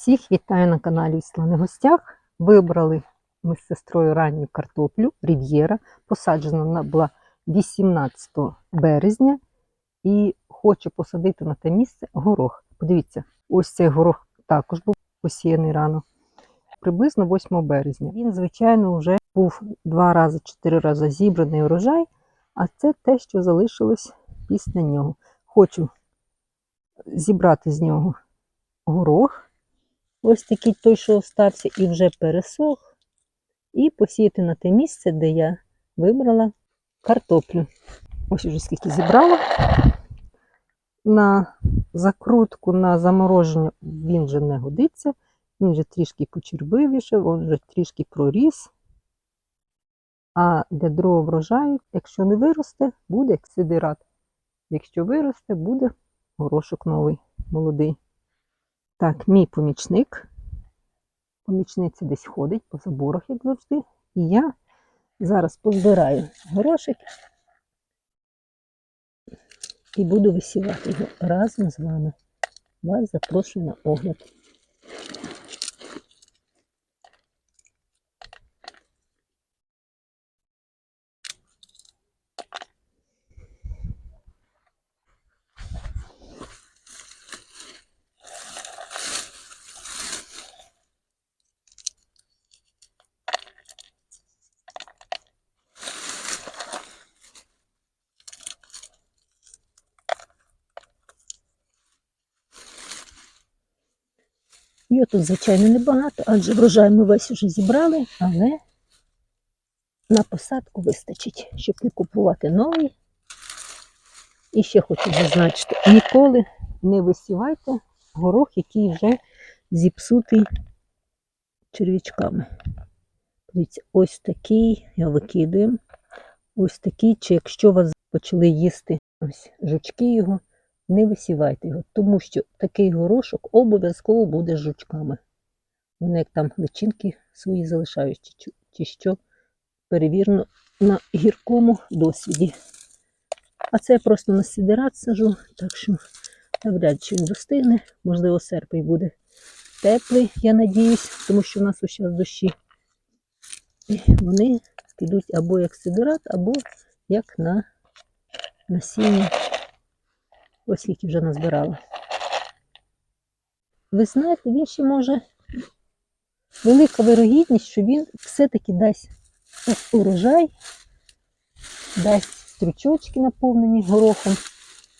Всіх вітаю на каналі у Слани Гостях. Вибрали ми з сестрою ранню картоплю Рів'єра. Посаджена вона була 18 березня. І хочу посадити на те місце горох. Подивіться, ось цей горох також був посіяний рано. Приблизно 8 березня. Він, звичайно, вже був два рази, чотири рази зібраний урожай, а це те, що залишилось після нього. Хочу зібрати з нього горох. Ось такий той, що остався і вже пересох. І посіяти на те місце, де я вибрала картоплю. Ось уже скільки зібрала. На закрутку, на замороження він вже не годиться. Він вже трішки почербивішав, він вже трішки проріс. А для другого врожаю, якщо не виросте, буде ексидират. Якщо виросте, буде горошок новий, молодий. Так, мій помічник. Помічниця десь ходить по заборах, як завжди. І я зараз позбираю горошик і буду висівати його разом з вами. Вас запрошую на огляд. Його тут, звичайно, небагато, адже врожай ми весь уже зібрали, але на посадку вистачить, щоб не купувати новий. І ще хочу зазначити, ніколи не висівайте горох, який вже зіпсутий черв'ячками. Дивіться, ось такий, я викидуємо. Ось такий, чи якщо вас почали їсти ось жучки його, не висівайте його, тому що такий горошок обов'язково буде з жучками. Вони як там личинки свої залишають, чи, чи що перевірено на гіркому досвіді. А це я просто на сидерат сажу, так що навряд чи він достигне. Можливо, серпень буде теплий, я надіюсь, тому що в нас ось дощі. І вони підуть або як сидерат, або як на насіння. Ось скільки вже назбирала. Ви знаєте, він ще може велика вирогідність, що він все-таки дасть урожай, дасть стручочки наповнені горохом,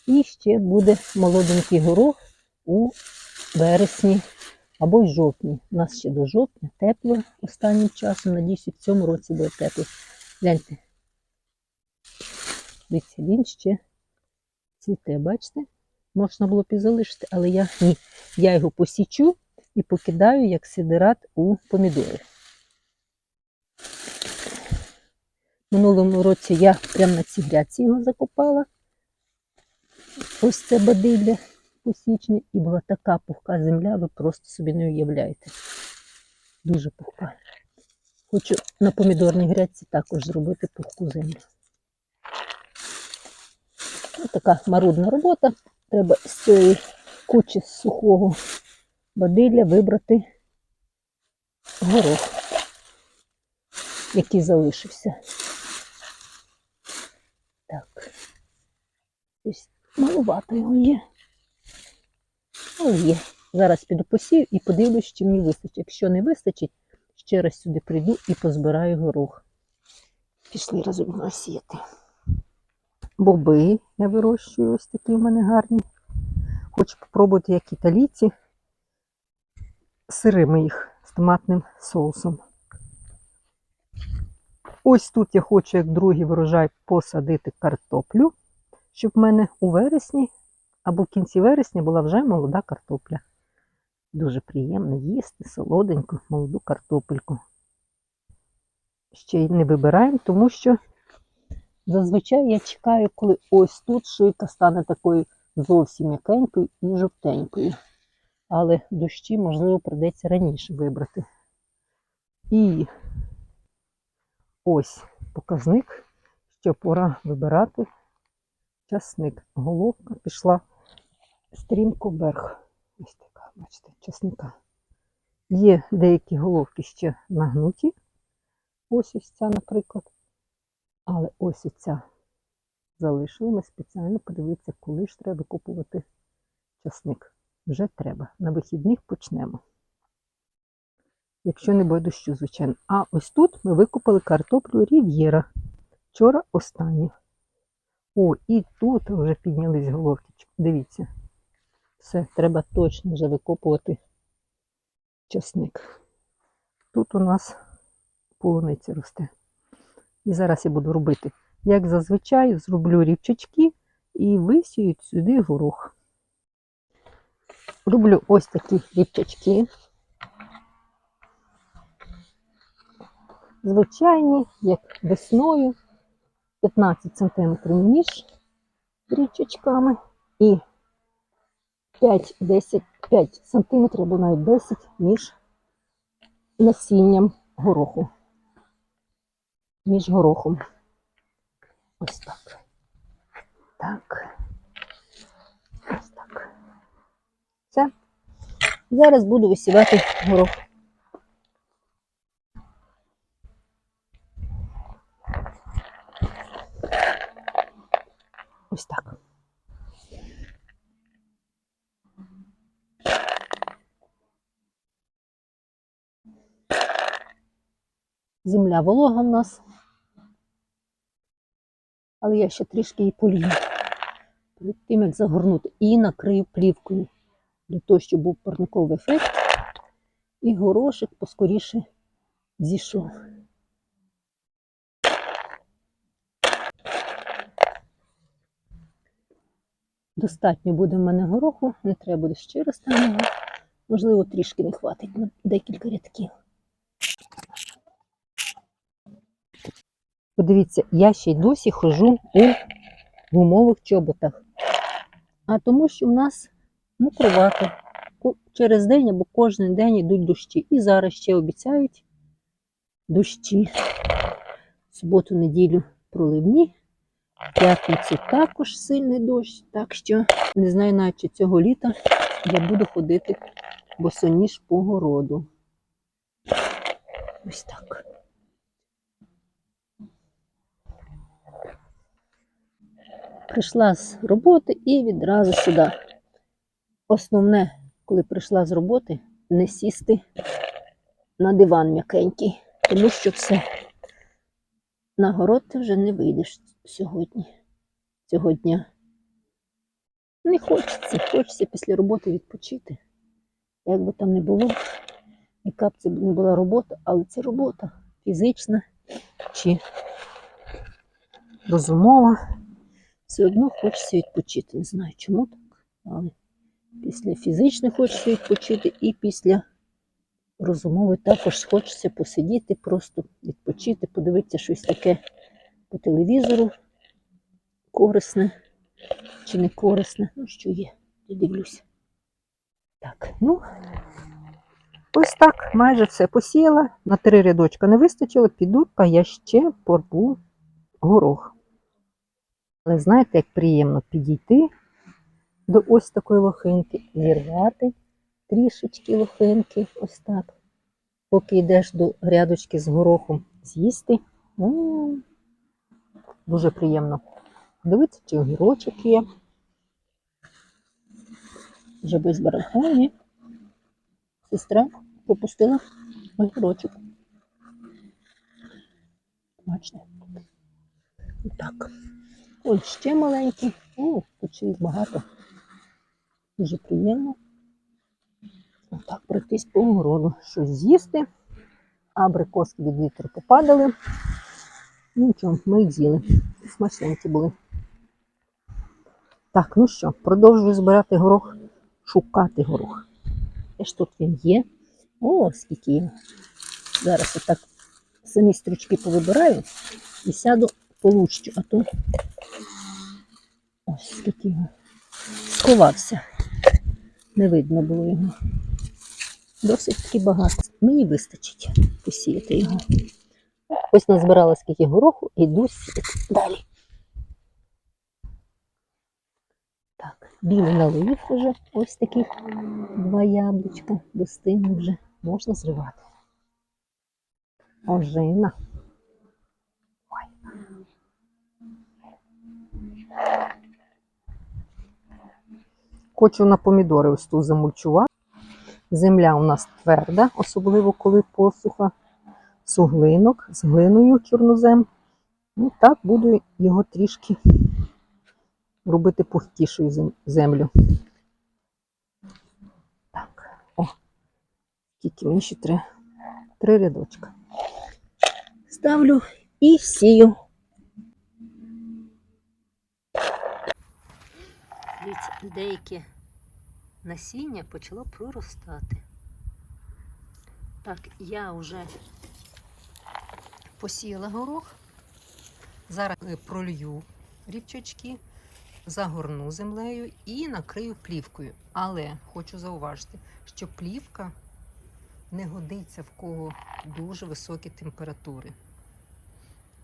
і ще буде молоденький горох у вересні або й жовтні. У нас ще до жовтня тепло останнім часом. Надіюсь, в цьому році буде тепло. Гляньте. Дивіться, він ще цвіте, бачите? Можна було б і залишити, але я ні. Я його посічу і покидаю як сидерат у помідори. Минулому році я прямо на цій грядці його закопала. Ось це бадилля посічне, і була така пухка земля, ви просто собі не уявляєте. Дуже пухка. Хочу на помідорній грядці також зробити пухку землю. Ось така марудна робота. Треба з цієї кучі сухого бадилля вибрати горох, який залишився. Так. Ось малувато його є. Але є. Зараз піду посію і подивлюсь, чи мені вистачить. Якщо не вистачить, ще раз сюди прийду і позбираю горох. Пішли разом його сіяти. Боби я вирощую, ось такі в мене гарні. Хочу спробувати, як італійці, сирими їх з томатним соусом. Ось тут я хочу, як другий врожай, посадити картоплю, щоб в мене у вересні або в кінці вересня була вже молода картопля. Дуже приємно їсти солоденьку, молоду картопельку. Ще й не вибираємо, тому що зазвичай я чекаю, коли ось тут шийка стане такою зовсім м'якенькою і жовтенькою. Але дощі, можливо, придеться раніше вибрати. І ось показник, що пора вибирати часник. Головка пішла стрімко вверх. Ось така, бачите, часника. Є деякі головки ще нагнуті. Ось ось ця, наприклад. Але ось оця залишили. Ми спеціально подивитися, коли ж треба купувати часник. Вже треба. На вихідних почнемо. Якщо не буде дощу, звичайно. А ось тут ми викупили картоплю Рів'єра. Вчора останню. О, і тут вже піднялись головки. Дивіться. Все, треба точно вже викопувати часник. Тут у нас полуниця росте. І зараз я буду робити, як зазвичай, зроблю рівчачки і висію сюди горох. Роблю ось такі рівчачки. Звичайні, як весною, 15 см між рівчачками і 5-10 5 см або навіть 10 між насінням гороху. Між горохом. Ось так. Так. Ось так. Все. Зараз буду висівати горох. Ось так. Земля волога в нас. Але я ще трішки її полію. Перед тим, як загорнути. І накрию плівкою. Для того, щоб був парниковий ефект. І горошик поскоріше зійшов. Достатньо буде в мене гороху, не треба буде ще розтягнути. Можливо, трішки не хватить на декілька рядків. Подивіться, я ще й досі хожу у гумових чоботах. А тому, що в нас мокровато. Через день або кожен день йдуть дощі. І зараз ще обіцяють дощі. Суботу, неділю проливні. П'ятницю також сильний дощ. Так що не знаю чи цього літа я буду ходити босоніж по городу. Ось так. Прийшла з роботи і відразу сюди. Основне, коли прийшла з роботи, не сісти на диван м'якенький, тому що все. На город ти вже не вийдеш сьогодні, цього дня. Не хочеться, хочеться після роботи відпочити. Як би там не було, яка б це не була робота, але це робота фізична чи розумова. Все одно хочеться відпочити. Не знаю, чому так, але після фізичної хочеться відпочити і після розумової також хочеться посидіти, просто відпочити, подивитися щось таке по телевізору, корисне чи не корисне. Ну, що є, я дивлюся. Так, ну, ось так, майже все посіяла. На три рядочка не вистачило, піду, а я ще порву горох. Але знаєте, як приємно підійти до ось такої лохинки, зірвати трішечки лохинки, ось так. Поки йдеш до грядочки з горохом з'їсти. Дуже приємно. Дивіться, чи огірочок є. Вже без барахоні. Сестра пропустила огірочок. Бачите? Так. Ось ще маленький. О, тут ще їх багато. Дуже приємно. Отак пройтись по городу. Щось з'їсти. Абрикоски від вітру попадали. Ну нічого, ми їх з'їли. Смачненькі були. Так, ну що, продовжую збирати горох, шукати горох. Де ж тут він є? О, скільки його. Зараз отак самі стрічки повибираю і сяду получу, а то ось його сховався. Не видно було його. Досить таки багато. Мені вистачить посіяти його. Ось назбирала скільки гороху, іду далі. Так, білий налив вже ось такі два яблучка достигли вже. можна зривати. Ожина. Хочу на помідори ось тут замульчувати. Земля у нас тверда, особливо коли посуха, суглинок з глиною чорнозем. Ну, так буду його трішки робити пухкішою землю. Так, о, скільки мені ще три, три рядочка. Ставлю і сію. Деяке насіння почало проростати. Так, я вже посіяла горох. Зараз е, пролью рівчачки, загорну землею і накрию плівкою. Але хочу зауважити, що плівка не годиться в кого дуже високі температури.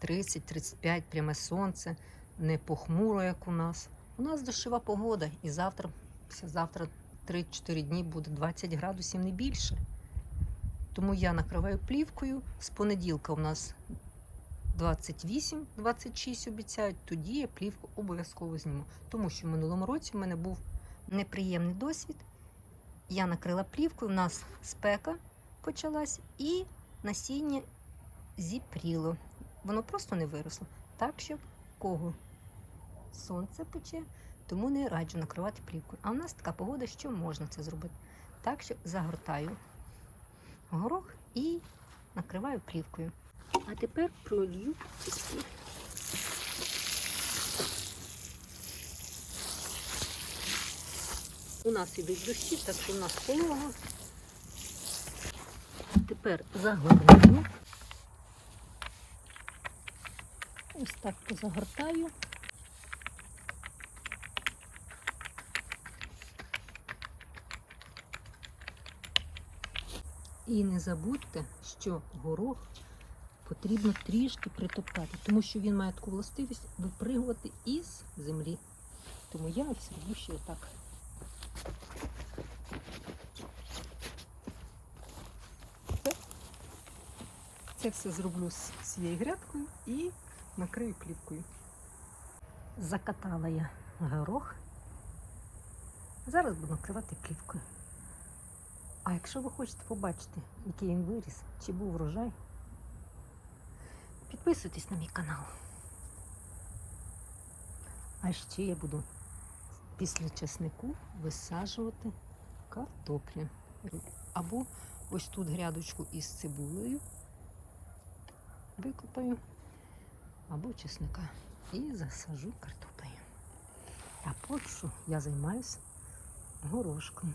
30-35 пряме сонце, не похмуро, як у нас. У нас дощова погода, і завтра, післязавтра 3-4 дні буде 20 градусів не більше. Тому я накриваю плівкою. З понеділка у нас 28-26 обіцяють, тоді я плівку обов'язково зніму. Тому що в минулому році в мене був неприємний досвід. Я накрила плівкою, у нас спека почалась, і насіння зіпріло. Воно просто не виросло. Так що кого сонце пече, тому не раджу накривати плівкою. А в нас така погода, що можна це зробити. Так що загортаю горох і накриваю плівкою. А тепер пролью. У нас ідуть дощі, так що в нас полога. Тепер загорну. Ось так позагортаю. І не забудьте, що горох потрібно трішки притоптати, тому що він має таку властивість випригувати із землі. Тому я ось роблю ще отак. Це, все зроблю з цією грядкою і накрию плівкою. Закатала я горох. Зараз буду накривати плівкою. А якщо ви хочете побачити, який він виріс, чи був врожай, підписуйтесь на мій канал. А ще я буду після чеснику висаджувати картоплю. Або ось тут грядочку із цибулею викопаю, або чесника. І засажу картоплею. А поки що я займаюся горошком.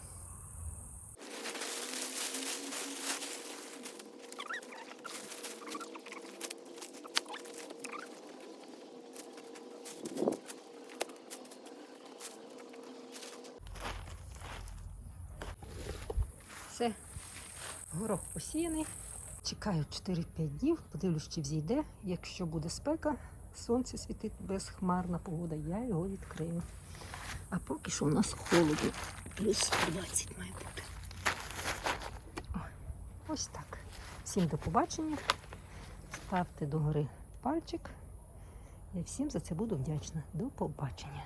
Все, горох посіяний. Чекаю 4-5 днів, подивлюсь, чи взійде. Якщо буде спека, сонце світить безхмарна погода, я його відкрию. А поки що у нас холодно. Плюс 20 має бути. Ось так. Всім до побачення. Ставте догори пальчик. Я всім за це буду вдячна. До побачення.